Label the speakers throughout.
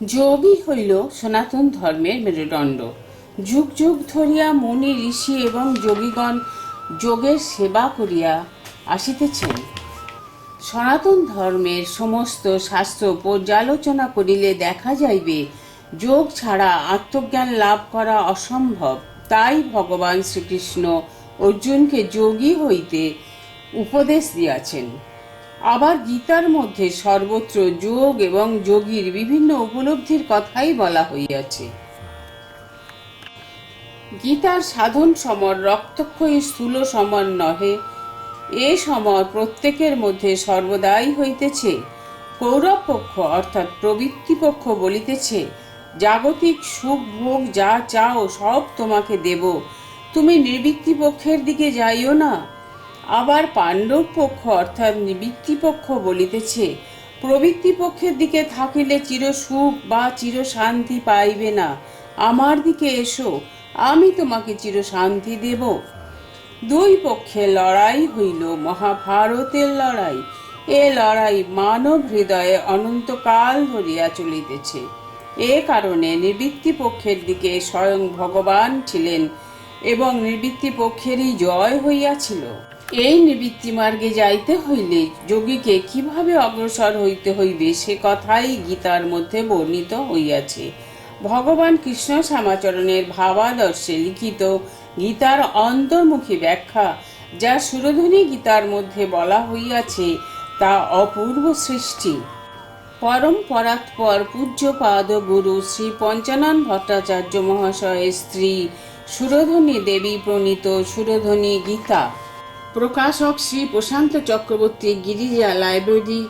Speaker 1: যোগই হইল সনাতন ধর্মের মেরুদণ্ড। যুগ যুগ ধরিয়া মুনি, ঋষি এবং যোগীগণ যোগের সেবা করিয়া আসিতেছেন। সনাতন ধর্মের সমস্ত শাস্ত্র পর্যালোচনা করিলে দেখা যাইবে, যোগ ছাড়া আত্মজ্ঞান লাভ করা অসম্ভব। তাই ভগবান শ্রীকৃষ্ণ অর্জুনকে যোগী হইতে উপদেশ দিয়াছেন। আবার গীতার মধ্যে সর্বত্র যোগ এবং যোগীর বিভিন্ন উপলব্ধির কথাই বলা হইয়াছে। গীতার সাধন সমর, রক্তক্ষয়ী স্থূল সমর নহে। এ সমর প্রত্যেকের মধ্যে সর্বদাই হইতেছে। কৌরব পক্ষ অর্থাৎ প্রবৃত্তি পক্ষ বলিতেছে, জাগতিক সুখ ভোগ যা চাও সব তোমাকে দেব। তুমি নিবৃত্তি পক্ষের দিকে যাইও না। আবার পাণ্ডব পক্ষ অর্থাৎ নিবৃত্তি পক্ষ বলিতেছে, প্রবৃত্তি পক্ষের দিকে থাকিলে চির সুখ বা চির শান্তি পাইবে না। আমার দিকে এসো, আমি তোমাকে চির শান্তি দেব। দুই পক্ষে লড়াই হইল, মহাভারতের লড়াই। এ লড়াই মানব হৃদয়ে অনন্তকাল ধরিয়া চলিতেছে। এ কারণে নিবৃত্তি পক্ষের দিকে স্বয়ং ভগবান ছিলেন এবং নিবৃত্তি পক্ষেরই জয় হইয়াছিল। এই নিবৃত্তি মার্গে যাইতে হইলে যোগীকে কীভাবে অগ্রসর হইতে হইবে সে কথাই গীতার মধ্যে বর্ণিত হইয়াছে। ভগবান কৃষ্ণ শ্যামাচরণের ভাবাদর্শে লিখিত গীতার অন্তর্মুখী ব্যাখ্যা যা সুরধ্বনি গীতার মধ্যে বলা হইয়াছে তা অপূর্ব সৃষ্টি। পরম পরাৎপর পূজ্যপাদ গুরু শ্রী পঞ্চানন ভট্টাচার্য মহাশয়ের স্ত্রী সুরধ্বনি দেবী প্রণীত সুরধ্বনি গীতা। প্রকাশক শ্রী প্রশান্ত চক্রবর্তী গিরিজা লাইব্রেরি,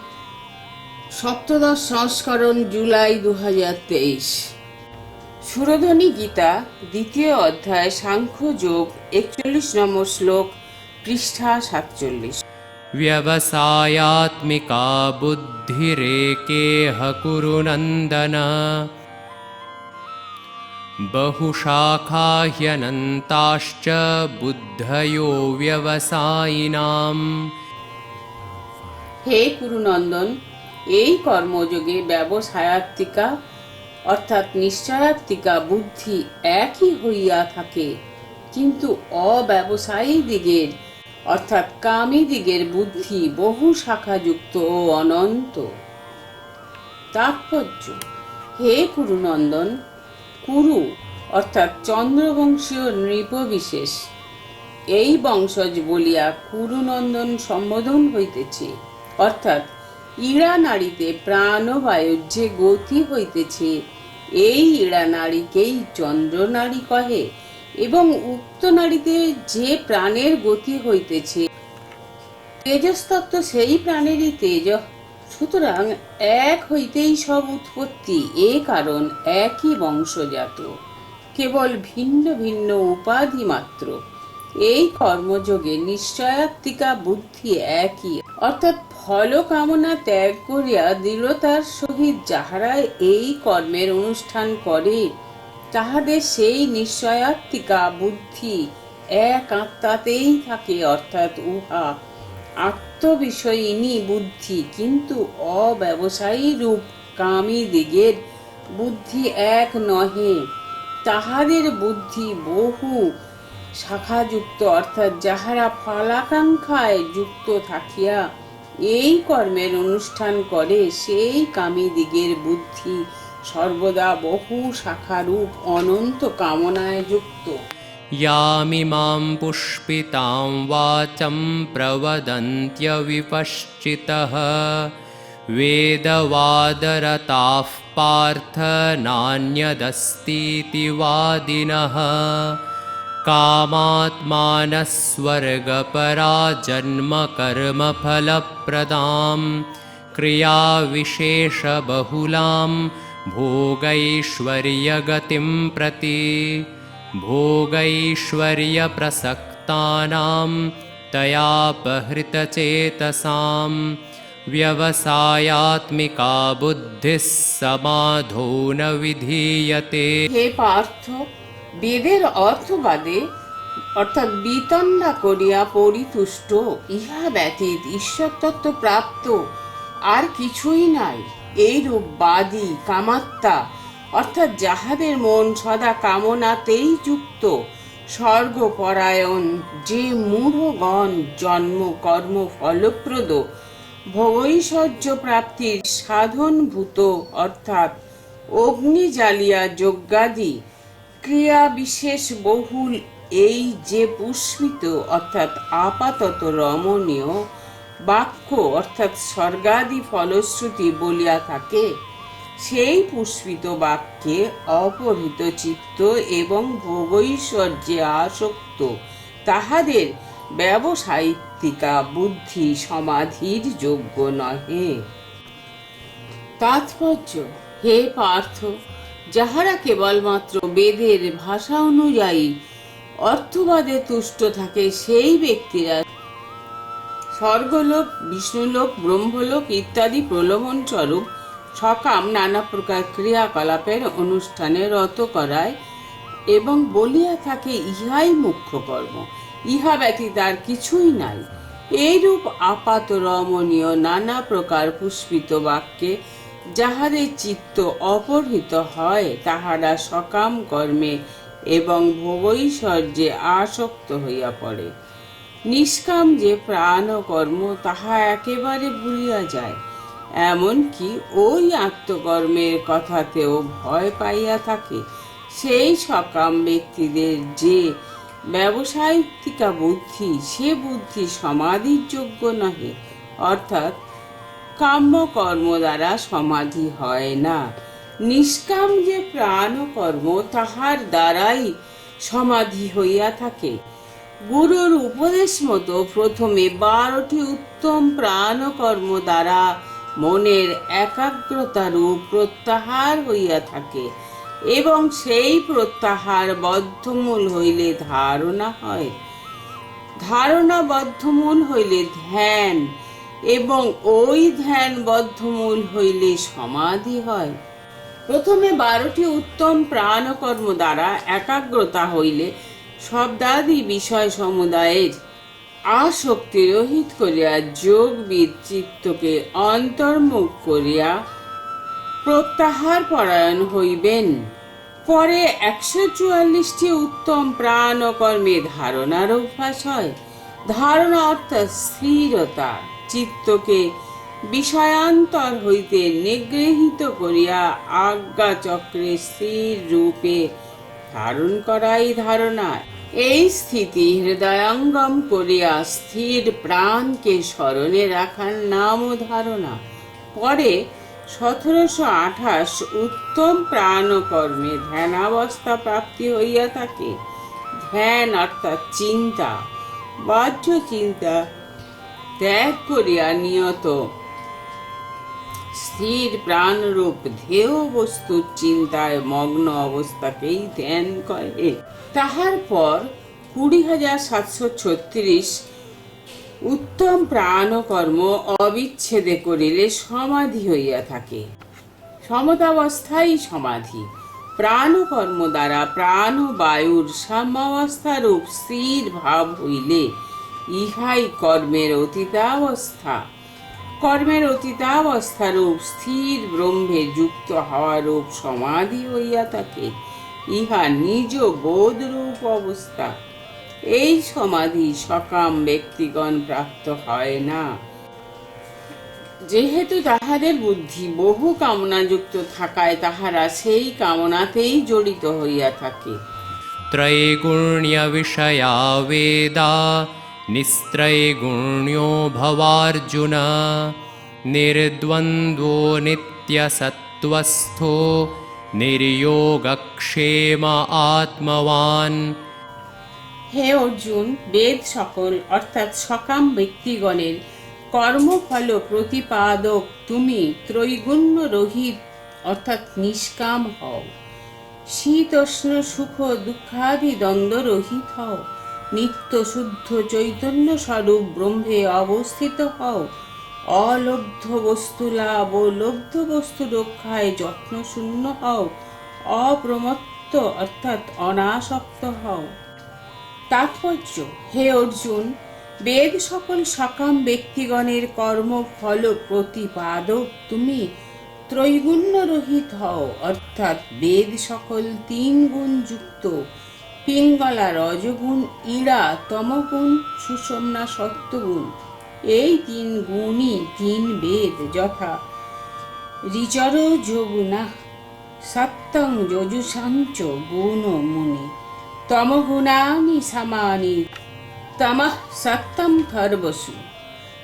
Speaker 1: সপ্তদশ সংস্করণ জুলাই দু হাজার তেইশ। সুরধ্বনি গীতা, দ্বিতীয় অধ্যায়, সাংখ্য যোগ, একচল্লিশ নম্বর শ্লোক, পৃষ্ঠা সাতচল্লিশ।
Speaker 2: ব্যবসায়াত্মিকা বুদ্ধিরেকেহ কুরুনন্দনা बहुशाखाह्यनन्ताश्च बुद्धयो व्यवसायिनाम्
Speaker 1: হে কুরুনন্দন এই কর্মযোগে ব্যবসায়াত্মিকা অর্থাৎ নিশ্চয়াত্মিকা বুদ্ধি একই হইয়া থাকে কিন্তু অব্যবসায়ী দিগের অর্থাৎ কামী দিগের বুদ্ধি বহু শাখাযুক্ত ও অনন্ত তাৎপর্য হে কুরুনন্দন কুরু, অর্থাৎ চন্দ্রবংশীয় নৃপবিশেষ। এই বংশজ বলিয়া কুরুনন্দন সম্বোধন হইতেছে, অর্থাৎ ইড়া নারীতে প্রাণবায়ুর যে গতি হইতেছে। এই ইড়া নারীকেই চন্দ্র নারী কহে এবং উক্ত নারীতে যে প্রাণের গতি হইতেছে, তেজস্তত্ত্ব সেই প্রাণেরই তেজ। সুতরাং এক হইতেই সব উৎপত্তি এ কারণ একই বংশজাত। কেবল ভিন্ন ভিন্ন উপাধি মাত্র। এই কর্মযোগে নিশ্চয়াত্মিকা বুদ্ধি একই। অর্থাৎ ফল কামনা ত্যাগ করিয়া দৃঢ়তার সহিত যাহারা এই কর্মের অনুষ্ঠান করে, তাহাদের সেই নিশ্চয়াত্মিকা বুদ্ধি এক আত্মাতেই থাকে, অর্থাৎ উহা আত্মবিষয়িনী বুদ্ধি, কিন্তু অব্যবসায়ী রূপ কামী দিগের বুদ্ধি এক নহে। তাহাদের বুদ্ধি বহু শাখাযুক্ত, অর্থাৎ যাহারা ফলাকাঙ্ক্ষায় যুক্ত থাকিয়া এই কর্মের অনুষ্ঠান করে, সেই কামী দিগের বুদ্ধি সর্বদা বহু শাখারূপ অনন্ত কামনায় যুক্ত।
Speaker 2: यामिमां पुष्पितां वाचं प्रवदन्त्यविपश्चितः। वेदवादरताः पार्थ नान्यदस्तीति वादिनः कामात्मानः स्वर्गपरा जन्मकर्मफलप्रदां क्रियाविशेषबहुलां भोगैश्वर्यगतिं प्रति भोगैश्वर्यप्रसक्तानां तयापहृतचेतसां व्यवसायात्मिका बुद्धिः समाधो न विधीयते
Speaker 1: হে পার্থ বেদের অর্থবাদে অর্থাৎ বিতণ্ডা করিয়া পরিতুষ্ট ইহা ব্যতীত ঈশ্বর তত্ত্ব প্রাপ্ত আর কিছুই নাই এইরূপ বাদী কামাত্মা অর্থাৎ যাহাদের মন সদা কামনাতেই যুক্ত, স্বর্গপরায়ণ যে মূঢ়গণ জন্ম, কর্ম, ফলপ্রদ ভৈশ্বর্য প্রাপ্তির সাধনভূত, অর্থাৎ অগ্নি জ্বালিয়া যজ্ঞাদি, ক্রিয়া বিশেষ বহুল এই যে পুষ্পিত অর্থাৎ আপাতত রমণীয় বাক্য, অর্থাৎ স্বর্গাদি ফলশ্রুতি বলিয়া থাকে সেই পুষ্পিত বাক্যে অপহৃত চিত্ত এবং ভোগৈশ্বর্যে আসক্ত। তাহাদের ব্যবসায়িকা বুদ্ধি সমাধির যোগ্য নহে। তাৎপর্য, হে পার্থ, যাহারা কেবলমাত্র বেদের ভাষা অনুযায়ী অর্থবাদে তুষ্ট থাকে, সেই ব্যক্তিরা স্বর্গলোক, বিষ্ণুলোক, ব্রহ্মলোক ইত্যাদি প্রলোভন স্বরূপ সকাম নানা প্রকার ক্রিয়াকলাপের অনুষ্ঠানে রত করায় এবং বলিয়া থাকে, ইহাই মুখ্য কর্ম। ইহা ব্যতীত আর কিছুই নাই। এইরূপ আপাত রমণীয় নানা প্রকার পুষ্পিত বাক্যে যাহাদের চিত্ত অপহৃত হয়, তাহারা সকাম কর্মে এবং ভোগৈশ্বর্যে আসক্ত হইয়া পড়ে। নিষ্কাম যে প্রাণ কর্ম তাহা একেবারে ভুলিয়া যায়। এমনকি ওই আত্মকর্মের কথাতেও ভয় পাইয়া থাকে। সেই সকাম ব্যক্তিদের যে ব্যবসায়িকা বুদ্ধি, সে বুদ্ধি সমাধির যোগ্য নহে, অর্থাৎ কাম্য কর্ম দ্বারা সমাধি হয় না। নিষ্কাম যে প্রাণ কর্ম, তাহার দ্বারাই সমাধি হইয়া থাকে। গুরুর উপদেশ মতো প্রথমে বারোটি উত্তম প্রাণ কর্ম দ্বারা মনের একাগ্রতারূপ প্রত্যাহার হইয়া থাকে, এবং সেই প্রত্যাহার বদ্ধমূল হইলে ধারণা হয়। ধারণা বদ্ধমূল হইলে ধ্যান, এবং ওই ধ্যান বদ্ধমূল হইলে সমাধি হয়। প্রথমে বারোটি উত্তম প্রাণকর্ম দ্বারা একাগ্রতা হইলে শব্দাদি বিষয় সমুদায়ের আসক্তি রহিত করিয়া যোগবিদ চিত্তকে অন্তর্মুখ করিয়া প্রত্যাহার পরায়ণ হইবেন। পরে একশো চুয়াল্লিশটি উত্তম প্রাণ ও কর্মে ধারণার অভ্যাস হয়। ধারণা অর্থাৎ স্থিরতা চিত্তকে বিষয়ান্তর হইতে নিগৃহীত করিয়া আজ্ঞা চক্রে স্থির রূপে ধারণ করাই ধারণা। এই স্থিতি হৃদয়ঙ্গম করিয়া স্থির প্রাণকে স্মরণে রাখার নামও ধারণা। পরে সতেরোশো আঠাশ উত্তম প্রাণ কর্মে ধ্যানাবস্থা প্রাপ্তি হইয়া থাকে। ধ্যান অর্থাৎ চিন্তা, বাহ্য চিন্তা ত্যাগ করিয়া নিয়ত। স্থির প্রাণরূপ ধেয় বস্তুর চিন্তায় মগ্ন অবস্থাকেই ধ্যান করে তাহার পর কুড়ি হাজার সাতশো ছত্রিশ উত্তম প্রাণকর্ম অবিচ্ছেদে করিলে সমাধি হইয়া থাকে। সমতাবস্থাই সমাধি। প্রাণকর্ম দ্বারা প্রাণ বায়ুর সাম্যাবস্থারূপ স্থির ভাব হইলে ইহাই কর্মের অতীতাবস্থা। কর্মের অতীতাবস্থারূপ স্থির ব্রহ্মে যুক্ত হওয়ারূপ সমাধি হইয়া থাকে। ইহা নিজ বোধরূপ অবস্থা এই সমাধি সকাম ব্যক্তিগণ প্রাপ্ত হয় না যেহেতু তাহাদের বুদ্ধি বহু কামনাযুক্ত থাকায় তাহারা সেই কামনাতেই জড়িত হইয়া থাকে
Speaker 2: त्रैगुण्यविषया वेदा निस्त्रैगुण्यो भवार्जुन निर्द्वन्द्वो नित्यसत्त्वस्थो নির্যোগক্ষেম আত্মবান।
Speaker 1: হে অর্জুন, বেদ সকল, অর্থাৎ সকাম ব্যক্তিগণের কর্মফল প্রতিপাদক তুমি ত্রৈগুণ্য রহিত, অর্থাৎ নিষ্কাম হও। শীতোষ্ণ সুখ, দুঃখাদি দ্বন্দ্বরহিত হও। নিত্য শুদ্ধ চৈতন্য স্বরূপ ব্রহ্মে অবস্থিত হও। অলব্ধ বস্তু লাভ ও লব্ধ বস্তু রক্ষায় যত্ন শূন্য হও, অপ্রমত্ত অর্থাৎ অনাসক্ত হও। তাৎপর্য, হে অর্জুন, বেদ সকল সকাম ব্যক্তিগণের কর্ম কর্মফল প্রতিপাদক তুমি, ত্রৈগুণ্য রহিত হও, অর্থাৎ বেদ সকল তিন গুণ যুক্ত, পিঙ্গলা, রজগুণ ইড়া তমগুণ, সুষমনা, সত্যগুণ। এই তিন গুণই তিন বেদ যথা। ঋচর যোগুনা সত্যং যজুষাঞ্চ গুণ মুনি। তমগুণানি সমানি, তমঃ সত্যম থর্বসু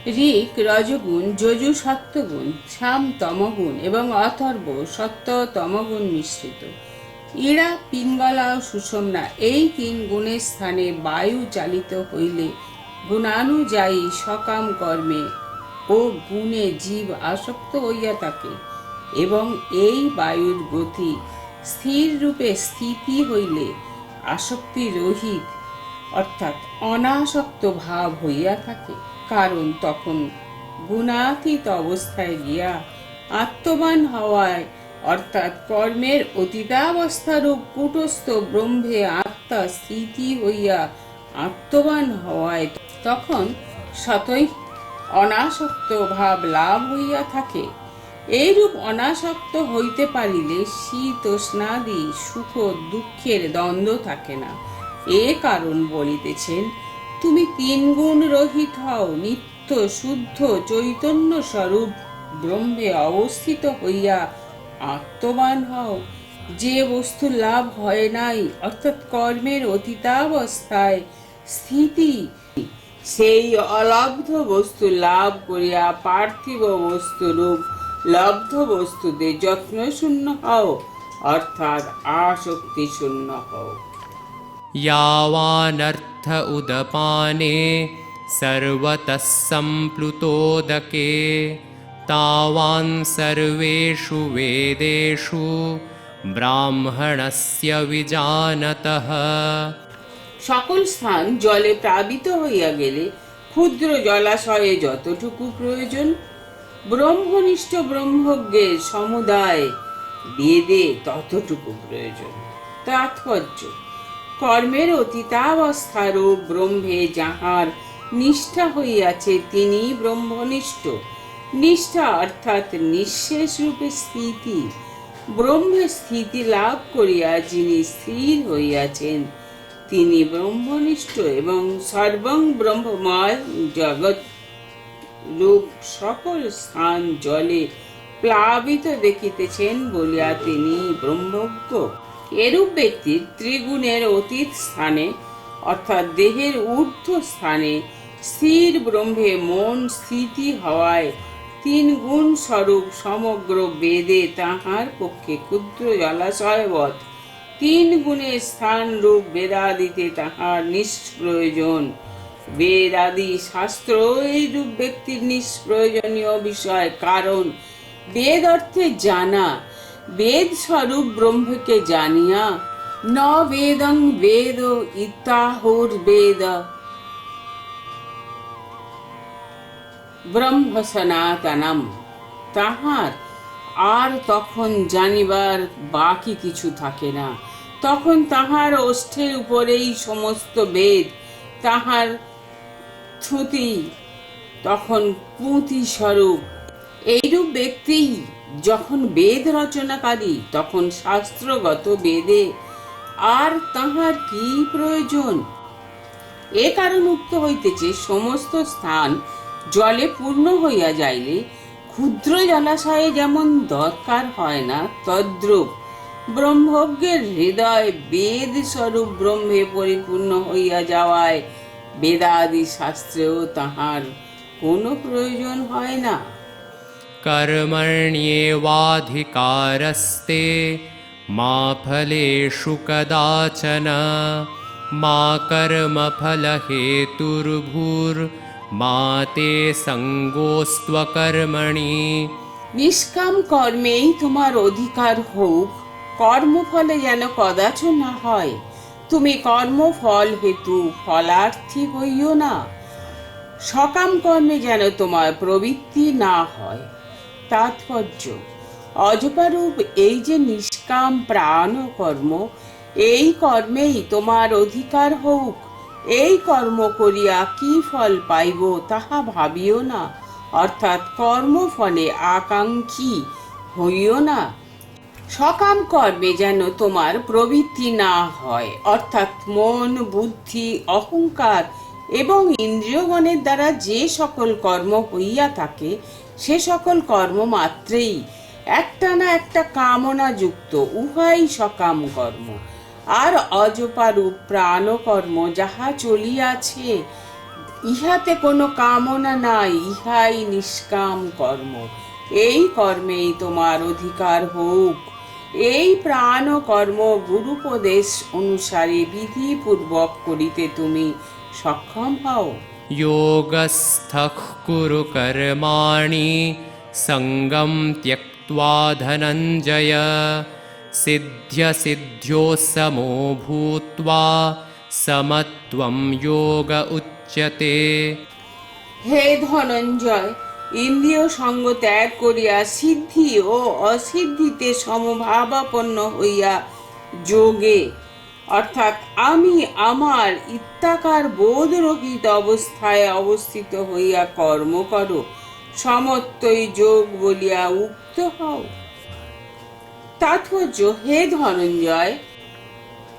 Speaker 1: ঋক রজগুণ, যজু সত্যগুণ শ্যাম তমগুণ এবং অথর্ব সত্য তমগুণ মিশ্রিত। ইড়া, পিঙ্গলা সুষমনা এই তিন গুণের স্থানে বায়ু চালিত হইলে গুণানুযায়ী সকাম কর্মে ও গুণে জীব আসক্ত হইয়া থাকে এবং এই বায়ুর গতি স্থির রূপে স্থিতি হইলে আসক্তি রহিত, অর্থাৎ অনাসক্ত ভাব হইয়া থাকে। কারণ তখন গুণাতীত অবস্থায় গিয়া আত্মবান হওয়ায়, অর্থাৎ কর্মের অতীতাবস্থারূপ কুটস্থ ব্রহ্মে আত্মা স্থিতি হইয়া আত্মবান হওয়ায় তখন সতই অনাসক্ত ভাব লাভ হইয়া থাকে। এইরূপ অনাসক্ত হইতে পারিলে শীতোষ্ণাদি সুখ দুঃখের দ্বন্দ্ব থাকে না। এ কারণ বলিতেছেন, তুমি তিন গুণ রহিত হও, নিত্য শুদ্ধ চৈতন্য স্বরূপ ব্রহ্মে অবস্থিত হইয়া আত্মবান হও। যে বস্তু লাভ হয় নাই, অর্থাৎ কর্মের অতীতাবস্থায় স্থিতি সেই অলব্ধ বস্তু লাভ করিয়া পার্থিব বস্তুরূপ লব্ধ বস্তুতে যত্ন শূন্য হও অর্থাৎ আসক্তি শূন্য হও
Speaker 2: यावानर्थ उदपाने सर्वतः सम्प्लुतोदके तावान् सर्वेषु वेदेषु ब्राह्मणस्य विजानतः
Speaker 1: সকল স্থান জলে প্লাবিত হইয়া গেলে ক্ষুদ্র জলাশয়ে যতটুকু প্রয়োজন, ব্রহ্মনিষ্ঠ ব্রহ্মজ্ঞের সমুদায় বেদে ততটুকু প্রয়োজন। তাৎপর্য, কর্মের অতীতাবস্থারূপ ব্রহ্মে যাহার নিষ্ঠা হইয়াছে তিনি ব্রহ্মনিষ্ঠ। নিষ্ঠা অর্থাৎ নিঃশেষ রূপে স্থিতি, ব্রহ্মে স্থিতি লাভ করিয়া যিনি স্থির হইয়াছেন তিনি ব্রহ্মনিষ্ঠ এবং সর্বং ব্রহ্মময় জগৎ। রূপ সকল স্থান জলে প্লাবিত দেখিতেছেন বলিয়া তিনি ব্রহ্মজ্ঞ। এরূপ ব্যক্তির ত্রিগুণের অতীত স্থানে অর্থাৎ দেহের ঊর্ধ্ব স্থানে স্থির ব্রহ্মে মন স্থিতি হওয়ায় তিন গুণ স্বরূপ সমগ্র বেদে তাহার পক্ষে ক্ষুদ্র জলাশয়বৎ তিন গুণের স্থান রূপ বেদাদিতে তাহার নিষ্প্রয়োজন। বেদাদি শাস্ত্র এইরূপ ব্যক্তির নিষ্প্রয়োজনীয় বিষয়, কারণ বেদ অর্থে জানা, বেদ স্বরূপ ব্রহ্মকে জানিয়া, ন বেদং বেদ ইত্যাহুর বেদ। ব্রহ্ম সনাতনম, তাহার আর তখন জানিবার বাকি কিছু থাকে না। তখন তাহার ওষ্ঠের উপরেই সমস্ত বেদ, তাহার থুতি তখন পুঁতি স্বরূপ এইরূপ ব্যক্তি যখন বেদ রচনাকারী, তখন শাস্ত্রগত বেদে আর তাহার কি প্রয়োজন? এ কারণ উক্ত হইতেছে, সমস্ত স্থান জলে পূর্ণ হইয়া যাইলে ক্ষুদ্র জলাশয়ে যেমন দরকার হয় না, তদ্রূপ ব্রহ্মজ্ঞের হৃদয় বেদ স্বরূপ ব্রহ্মে পরিপূর্ণ হইয়া যাওয়ায় বেদাদি শাস্ত্রেও তাহার কোনো প্রয়োজন হয় না।
Speaker 2: কর্মণ্যেবাধিকারস্তে মা ফলেষু কদাচন মা কর্মফলহেতুর্ভূর্মা তে সঙ্গোস্ত্বকর্মণি।
Speaker 1: নিষ্কাম কর্মেই তোমার অধিকার হোক। কর্মফলে যেন কদাচ না হয়। তুমি কর্মফল হেতু ফলার্থী হইও না। সকাম কর্মে যেন তোমার প্রবৃত্তি না হয়। তাৎপর্য, অজপারূপ এই যে নিষ্কাম প্রাণ কর্ম, এই কর্মেই তোমার অধিকার হোক। এই কর্ম করিয়া কি ফল পাইব তাহা ভাবিও না। অর্থাৎ কর্মফলে আকাঙ্ক্ষী হইও না। সকাম কর্মে যেন তোমার প্রবৃত্তি না হয়। অর্থাৎ মন, বুদ্ধি, অহংকার এবং ইন্দ্রিয়গণের দ্বারা যে সকল কর্ম হইয়া থাকে, সে সকল কর্ম মাত্রেই একটা না একটা কামনা যুক্ত উভয়ই সকাম কর্ম। আর অজপারূপ প্রাণকর্ম যাহা চলিয়াছে, ইহাতে কোনো কামনা নাই, ইহাই নিষ্কাম কর্ম। এই কর্মেই তোমার অধিকার হোক। এই প্রাণ কর্ম গুরুপদেশ অনুসারে বিধিপূর্বক করিতে তুমি সক্ষম হও
Speaker 2: योगस्थः कुरु कर्माणि सङ्गं त्यक्त्वा धनञ्जय सिद्ध्यसिद्ध्यो समो भूत्वा समत्वं योग उच्यते
Speaker 1: হে ধনঞ্জয় ইন্দ্রিয় সঙ্গ ত্যাগ করিয়া সিদ্ধি ও অসিদ্ধিতে সমভাবাপন্ন হইয়া যোগে। অর্থাৎ আমি আমার ইত্যাকার বোধ রহিত অবস্থায় অবস্থিত হইয়া কর্ম করো সমত্বই যোগ বলিয়া উক্ত হও। তাৎপর্য হে ধনঞ্জয়,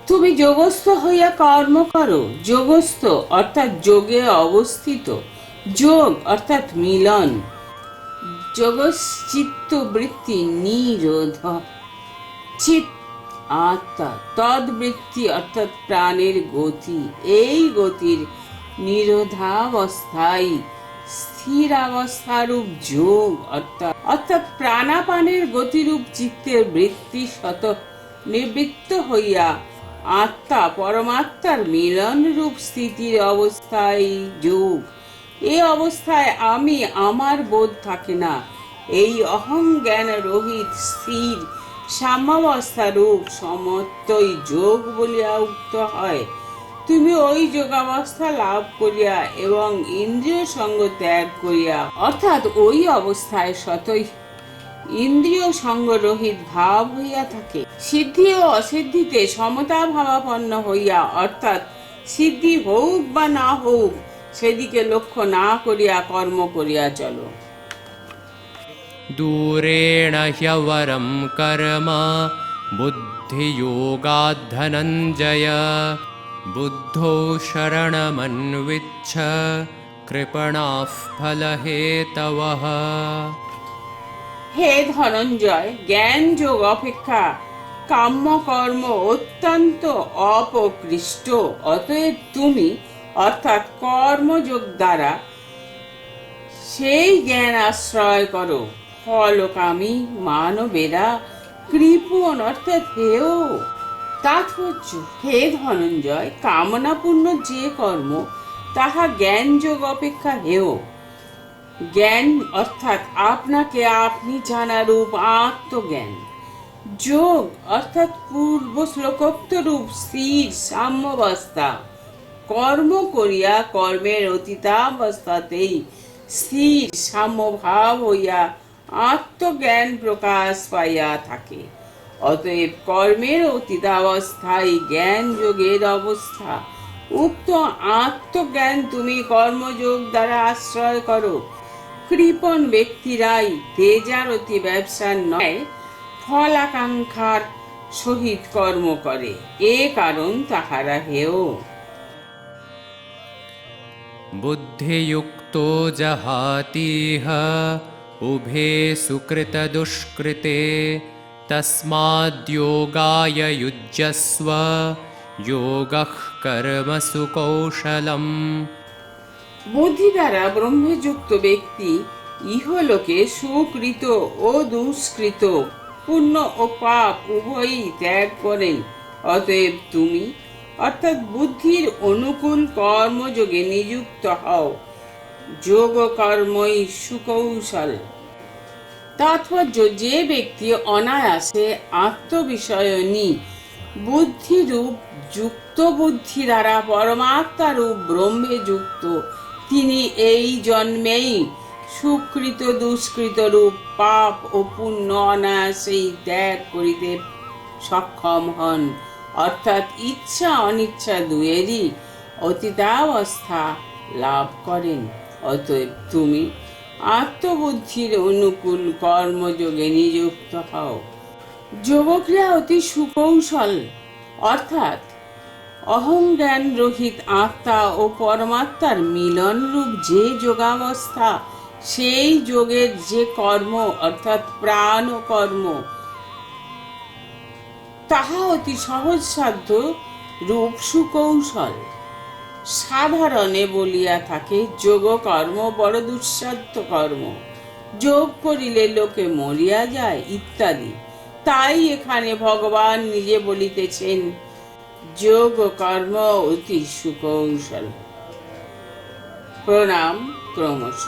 Speaker 1: তুমি যোগস্থ হইয়া কর্ম করো। যোগস্থ অর্থাৎ যোগে অবস্থিত। যোগ, অর্থাৎ মিলন। যোগশ্চিত্ত বৃত্তি নিরোধ। চিত আত্মা, তদ্বৃত্তি, অর্থাৎ প্রাণের গতি। এই গতির নিরোধাবস্থায় স্থির অবস্থারূপ যোগ, অর্থাৎ অর্থাৎ প্রাণাপানের গতিরূপ চিত্তের বৃত্তি শত নিবৃত্ত হইয়া আত্মা, পরমাত্মার মিলন রূপ স্থিতির অবস্থায় যোগ। এই অবস্থায় আমি আমার বোধ থাকে না। এই অহং জ্ঞান রহিত স্থির, সাম্যাবস্থা রূপ সমত্বই যোগ বলিয়া উক্ত হয়। তুমি ওই যোগাবস্থা লাভ করিয়া এবং ইন্দ্রিয় সঙ্গ ত্যাগ করিয়া, অর্থাৎ ওই অবস্থায় সতই ইন্দ্রিয় সঙ্গ রহিত ভাব হইয়া থাকে। সিদ্ধি ও অসিদ্ধিতে সমতা ভাবাপন্ন হইয়া, অর্থাৎ সিদ্ধি হোক বা না হোক সেদিকে লক্ষ্য না করিয়া কর্ম করিয়া চলো।
Speaker 2: দূরেণ হ্যবরম কর্ম বুদ্ধিযোগাদ্ধনঞ্জয় বুদ্ধৌ শরণমন্বিচ্ছ হে তব
Speaker 1: হে ধনঞ্জয় জ্ঞান যোগ অপেক্ষা কাম্য কর্ম অত্যন্ত অপকৃষ্ট অতএব তুমি অর্থাৎ কর্মযোগ দ্বারা সেই জ্ঞান আশ্রয় করো। ফলকামী মানবেরা কৃপণ, অর্থাৎ হেয়। তাৎপর্য হে ধনঞ্জয়, কামনাপূর্ণ যে কর্ম, তাহা জ্ঞান যোগ অপেক্ষা হেয়। জ্ঞান, অর্থাৎ আপনাকে আপনি জানারূপ আত্মজ্ঞান। যোগ, অর্থাৎ পূর্ব শ্লোকোক্ত রূপ স্থির সাম্যবস্থা। কর্ম করিয়া কর্মের অতীতাবস্থাতেই স্থির সাম্যভাব হইয়া আত্মজ্ঞান প্রকাশ পাইয়া থাকে। অতএব কর্মের অতীতাবস্থায় জ্ঞান যোগের অবস্থা। উক্ত আত্মজ্ঞান তুমি কর্মযোগ দ্বারা আশ্রয় করো। কৃপণ ব্যক্তিরাই তেজারতি ব্যবসার নয় ফল আকাঙ্ক্ষার সহিত কর্ম করে। এ কারণ তাহারা হেয়।
Speaker 2: बुद्धियुक्तो जहातीह उभे सुकृतदुष्कृते तस्माद्योगाय युज्यस्व योगः कर्मसु कौशलम्
Speaker 1: বুদ্ধি দ্বারা ব্রহ্মযুক্ত ব্যক্তি ইহলোকে সুকৃত ও দুষ্কৃত পুণ্য ও পাপ উভয়ই ত্যাগ করেন অতএব তুমি অর্থাৎ বুদ্ধির অনুকূল কর্মযোগে নিযুক্ত হও। যোগ কর্মই সুকৌশল। তাৎপর্য যে ব্যক্তি অনায়াসে আত্মবিষয়নী, বুদ্ধিরূপ, যুক্ত বুদ্ধি দ্বারা পরমাত্মা রূপ ব্রহ্মে যুক্ত, তিনি এই জন্মেই সুকৃত দুষ্কৃত রূপ, পাপ ও পুণ্য অনায়াসেই ত্যাগ করিতে সক্ষম হন। অর্থাৎ ইচ্ছা অনিচ্ছা দুয়েরই অতীতাবস্থা লাভ করেন। অতএব তুমি আত্মবুদ্ধির অনুকূল কর্মযোগে নিযুক্ত হও। যোগক্রিয়া অতি সুকৌশল, অর্থাৎ অহংজ্ঞান রহিত আত্মা ও পরমাত্মার মিলন রূপ যে যোগাবস্থা, সেই যোগের যে কর্ম, অর্থাৎ প্রাণ ও কর্ম তাহা অতি সহজসাধ্য রূপ সুকৌশল। সাধারণে বলিয়া থাকে যোগ কর্ম বড় দুঃসাধ্য কর্ম। যোগ করিলে লোকে মরিয়া যায় ইত্যাদি। তাই এখানে ভগবান নিজে বলিতেছেন যোগ কর্ম অতি সুকৌশল। প্রণাম ক্রমশ।